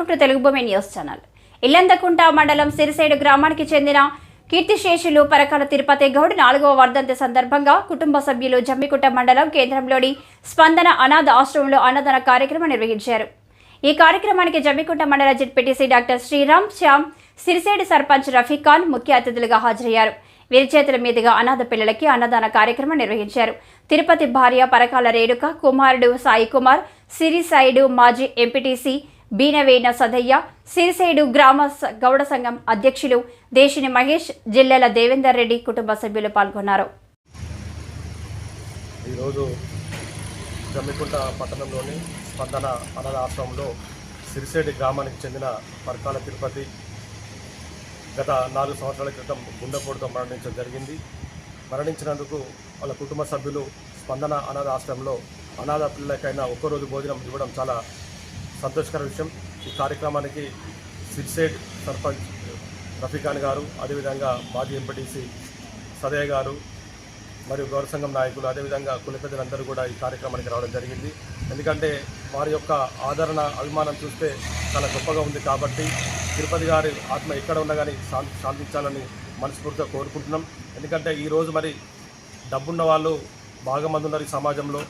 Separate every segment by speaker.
Speaker 1: తెలుగు భూమి news channel. Illandakunta మండలం సిరిసేడు గ్రామానికి చెందిన కీర్తిశేషులు పరకాల తిరుపతి గౌడ్ నాలుగవ వర్ధంతి సందర్భంగా కుటుంబ సభ్యులు జమ్మికుంట మండలం కేంద్రంలోని స్పందన అనాథ ఆశ్రమంలో అన్నదాన కార్యక్రమం నిర్వహించారు. ఈ కార్యక్రమానికి జమ్మికుంట మండల జెడ్పీటీసీ డాక్టర్ శ్రీరామ్ శ్యామ్ సిరిసేడు సర్పంచ్ రఫీక్ ఖాన్ ముఖ్య అతిథులుగా హాజరయ్యారు. వీరి చేతుల మీదుగా అనాథ పిల్లలకి అన్నదాన కార్యక్రమం నిర్వహించారు. తిరుపతి భార్య పరకాల రేణుక కుమారుడు సాయి కుమార్ సిరిసైడు మాజీ ఎంపీటీసీ బీనవేన సదయ్య సిరిసేడు గ్రామ గౌడ సంఘం అధ్యక్షులు దేశిని మహేష్ జిల్లెల దేవేందర్ రెడ్డి కుటుంబ సభ్యులు పాల్గొన్నారు.
Speaker 2: ఈరోజు జమ్మికుంట పట్టణంలోని స్పందన అనాథ ఆశ్రమంలో సిరిసేడి గ్రామానికి చెందిన పరకాల తిరుపతి గత నాలుగు సంవత్సరాల క్రితం గుండెపోటుతో మరణించడం జరిగింది. మరణించినందుకు వాళ్ళ కుటుంబ సభ్యులు స్పందన అనాథ ఆశ్రమంలో అనాథ పిల్లలకైనా ఒక్కరోజు భోజనం ఇవ్వడం చాలా సంతోషకర విషయం. ఈ కార్యక్రమానికి సిర్సేట్ సర్పంచ్ రఫీఖాన్ గారు అదేవిధంగా మాజీ ఎంపీటీసీ సదయ్య గారు మరియు గౌరవ సంఘం నాయకులు అదేవిధంగా కుల పెద్దలందరూ కూడా ఈ కార్యక్రమానికి రావడం జరిగింది. ఎందుకంటే వారి యొక్క ఆదరణ అభిమానం చూస్తే చాలా గొప్పగా ఉంది కాబట్టి తిరుపతి గారి ఆత్మ ఎక్కడ ఉన్నా కానీ శాంతి శాంతించాలని మనస్ఫూర్తిగా కోరుకుంటున్నాం. ఎందుకంటే ఈరోజు మరి డబ్బున్న వాళ్ళు బాగా మంది ఉన్నారు ఈ సమాజంలో.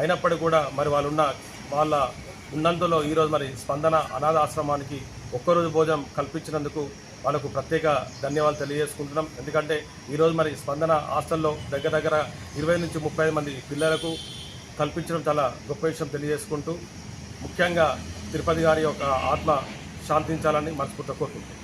Speaker 2: అయినప్పటికీ కూడా మరి వాళ్ళున్న వాళ్ళ ఉన్నంతలో ఈరోజు మరి స్పందన అనాథ ఆశ్రమానికి ఒక్కరోజు భోజనం కల్పించినందుకు వాళ్ళకు ప్రత్యేక ధన్యవాదాలు తెలియజేసుకుంటున్నాం. ఎందుకంటే ఈరోజు మరి స్పందన హాస్టల్లో దగ్గర దగ్గర ఇరవై నుంచి ముప్పై మంది పిల్లలకు కల్పించడం చాలా గొప్ప విషయం తెలియజేసుకుంటూ ముఖ్యంగా తిరుపతి గారి యొక్క ఆత్మ శాంతించాలని మనస్ఫూర్తిగా కోరుకుంటున్నాం.